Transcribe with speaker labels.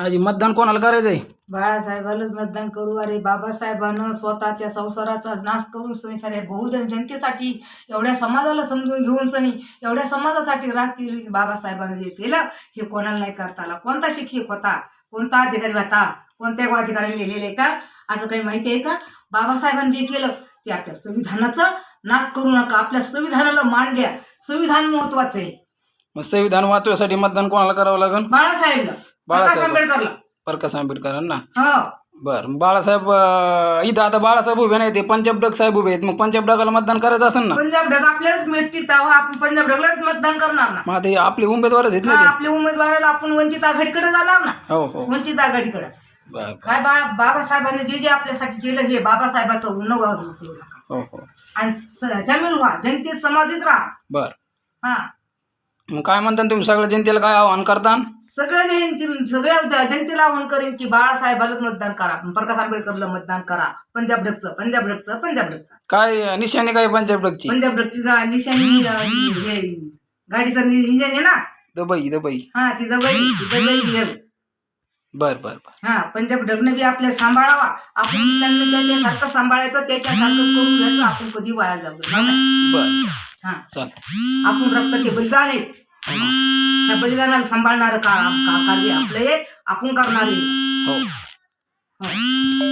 Speaker 1: आजी मतदान कोणाला करायचंय
Speaker 2: बाळासाहेबालाच मतदान करू. अरे बाबासाहेबानं स्वतःच्या संसाराचा नाश करून सनी सारे बहुजन जनतेसाठी एवढ्या समाजाला समजून घेऊन सनी एवढ्या समाजासाठी राग केली बाबासाहेबानं जे केलं हे कोणाला नाही करता आला. कोणता शिक्षक होता? कोणता अधिकारी होता? कोणत्या अधिकारी लिहिलेलं आहे का? असं काही माहिती आहे का? बाबासाहेबांनी जे केलं ते आपल्या संविधानाचं नाश करू नका. आपल्या संविधानाला मान द्या. संविधान महत्वाचं आहे.
Speaker 1: मग संविधान वाचवायसाठी मतदान कोणाला करावं लागेल
Speaker 2: बाळासाहेबला.
Speaker 1: बाळासाहेब.
Speaker 2: प्रकाश आंबेडकरला.
Speaker 1: प्रकाश आंबेडकरांना?
Speaker 2: हो.
Speaker 1: बर बाळासाहेब अं, इथं आता बाळासाहेब उभे नाही ते पंजाब डग साहेब उभे आहेत. मग पंजाब डगाला मतदान करायचं असेल ना?
Speaker 2: पंजाब ढग आपल्यालाच मिळतील तेव्हा आपण पंजाब ढगलाच मतदान करणार ना.
Speaker 1: मग आता हे आपले उमेदवारच आहेत
Speaker 2: हा,
Speaker 1: ना
Speaker 2: आपल्या उमेदवाराला आपण वंचित आघाडीकडे जाणार ना?
Speaker 1: ते हो हो.
Speaker 2: वंचित आघाडीकडे.
Speaker 1: बर.
Speaker 2: काय बाळा बाबासाहेबांनी जे जे आपल्यासाठी केलं हे बाबासाहेबाचं उन्नव करू नका.
Speaker 1: हो हो.
Speaker 2: आणि स- जमीन व्हा जनतेत समाधीत राहा.
Speaker 1: बर.
Speaker 2: हा.
Speaker 1: मग काय म्हणता तुम्ही? सगळ्या जनतेला काय आव्हान करता?
Speaker 2: सगळ्या जनते सगळ्या जनतेला आव्हान करेन की बाळासाहेबालाच मतदान करा. प्रकाश आंबेडकरला मतदान करा. पंजाब डगचं पंजाब डगचं पंजाब डगचं
Speaker 1: काय निशाणी काय पंजाब डगची
Speaker 2: पंजाब डगची गा- निशाणी अं, हे गाडीचं नि- इंजन आहे ना?
Speaker 1: Dubai Dubai.
Speaker 2: हा ती दिली.
Speaker 1: बर बर बर.
Speaker 2: हा पंजाब ढगनं बी आपल्याला सांभाळावा. आपण त्यांना त्याच्यासारखं सांभाळायचं त्याच्यासारखं करून घ्यायचं आपण कधी वाया जाऊ देणार नाही.
Speaker 1: बर.
Speaker 2: हा.
Speaker 1: चालतं
Speaker 2: आपण रक्ताचे बलिदान आहे. त्या बलिदानाला सांभाळणार का का- कार्य आपलं हे आपण करणार आहे.
Speaker 1: हो.
Speaker 2: हो.